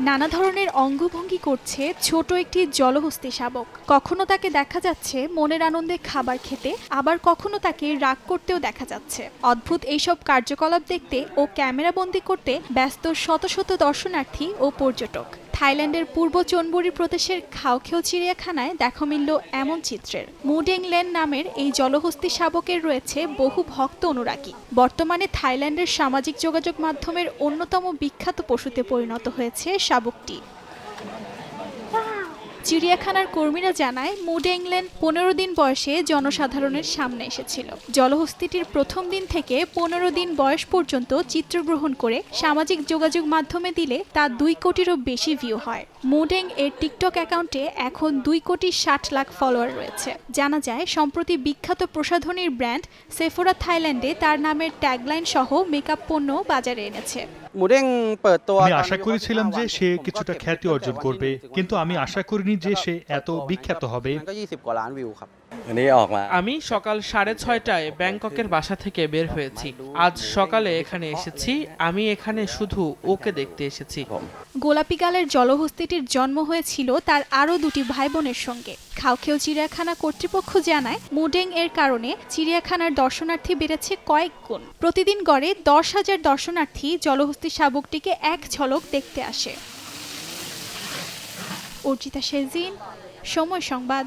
নানা ধরনের অঙ্গভঙ্গি করছে ছোট একটি জলহস্তি শাবক। কখনো তাকে দেখা যাচ্ছে মনের আনন্দে খাবার খেতে, আবার কখনো তাকে রাগ করতেও দেখা যাচ্ছে। অদ্ভুত এইসব কার্যকলাপ দেখতে ও ক্যামেরাবন্দি করতে ব্যস্ত শত শত দর্শনার্থী ও পর্যটক। থাইল্যান্ডের পূর্ব চনবুরি প্রদেশের খাওখেও চিড়িয়াখানায় দেখা মিলল এমন চিত্রের। মুডেং লেন নামের এই জলহস্তি শাবকের রয়েছে বহু ভক্ত অনুরাগী। বর্তমানে থাইল্যান্ডের সামাজিক যোগাযোগ মাধ্যমের অন্যতম বিখ্যাত পশুতে পরিণত হয়েছে শাবকটি। চিড়িয়াখানার কর্মীরা জানায় মুড ইংল্যান্ড পনেরো দিন বয়সে জনসাধারণের সামনে এসেছিল। জলহস্তিটির প্রথম দিন থেকে পনেরো দিন বয়স পর্যন্ত চিত্রগ্রহণ করে সামাজিক যোগাযোগ মাধ্যমে দিলে তা দুই কোটিরও বেশি ভিউ হয়। মুডেং এর টিকটক অ্যাকাউন্টে এখন দুই কোটি ষাট লাখ ফলোয়ার রয়েছে। জানা যায় সম্প্রতি বিখ্যাত প্রসাধনীর ব্র্যান্ড সেফোরা থাইল্যান্ডে তার নামের ট্যাগলাইন সহ মেকআপ পণ্য বাজারে এনেছে। আমি আশা করেছিলাম যে সে কিছুটা খ্যাতি অর্জন করবে কিন্তু আমি আশা করিনি যে সে এত বিখ্যাত হবে। আমি সকাল সাড়ে ছয়টায় ব্যাংককের বাসা থেকে বের হয়েছি। আজ সকালে এখানে এসেছি। আমি এখানে শুধু ওকে দেখতে এসেছি। গোলাপিকালের জলহস্তিটির জন্ম হয়েছিল তার আরও দুটি ভাই বোনের সঙ্গে। খাওখেও চিড়িয়াখানা কর্তৃপক্ষ জানায় মুডেং এর কারণে চিড়িয়াখানার দর্শনার্থী বেড়েছে কয়েক গুণ। প্রতিদিন গড়ে দশ হাজার দর্শনার্থী জলহস্তি শাবকটিকে এক ঝলক দেখতে আসে। অর্জিতা শেজিন সময় সংবাদ